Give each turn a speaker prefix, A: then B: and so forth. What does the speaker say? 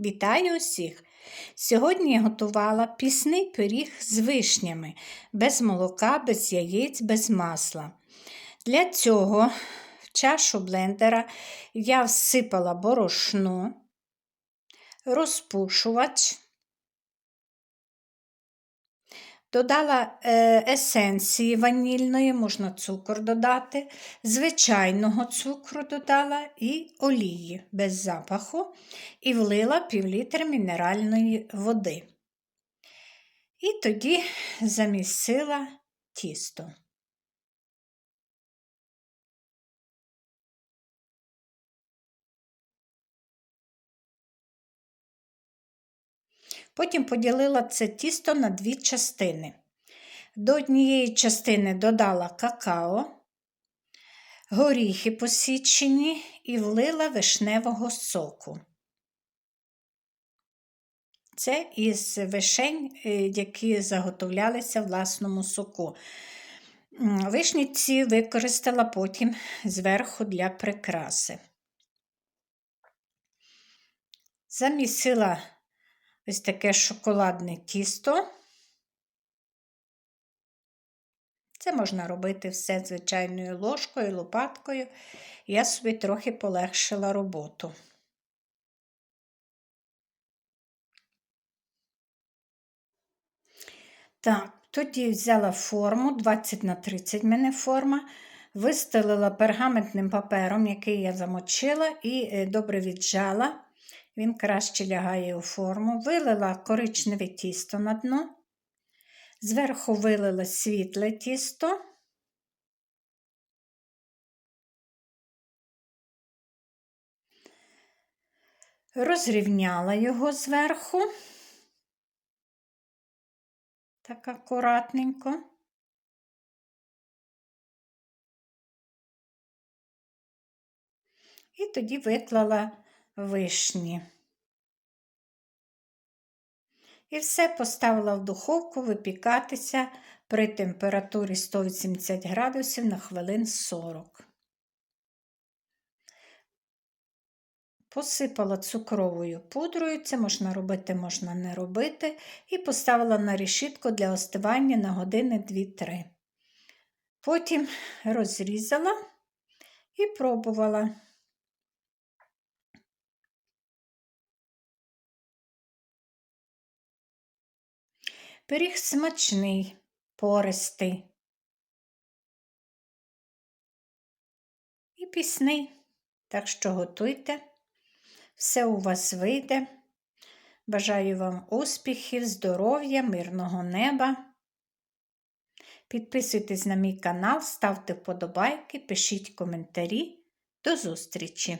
A: Вітаю усіх! Сьогодні я готувала пісний пиріг з вишнями, без молока, без яєць, без масла. Для цього в чашу блендера я всипала борошно, розпушувач, Додала е, есенції ванільної, можна цукор додати, звичайного цукру додала і олії без запаху, і влила півлітр мінеральної води. І тоді замісила тісто. Потім поділила це тісто на дві частини. До однієї частини додала какао, горіхи посічені і влила вишневого соку. Це із вишень, е, які заготовлялися в власному соку. Вишніці використала потім зверху для прикраси. Замісила ось таке шоколадне тісто. Це можна робити все звичайною ложкою, лопаткою. Я собі трохи полегшила роботу. Так, тоді взяла форму 20 на 30 в мене форма, вистелила пергаментним папером, який я замочила, і е, добре віджала він краще лягає у форму, вилила коричневе тісто на дно, зверху вилила світле тісто. Розрівняла його зверху, так акуратненько. І тоді виклала вишні. І все поставила в духовку випікатися при температурі 180 градусів на хвилин 40. Посипала цукровою пудрою, це можна робити, можна не робити, і поставила на решітку для остивання на години 2-3. Потім розрізала і пробувала. Пиріг смачний, пористий. І пісний, так що готуйте, все у вас вийде. Бажаю вам успіхів, здоров'я, мирного неба. Підписуйтесь на мій канал, ставте вподобайки, пишіть коментарі. До зустрічі!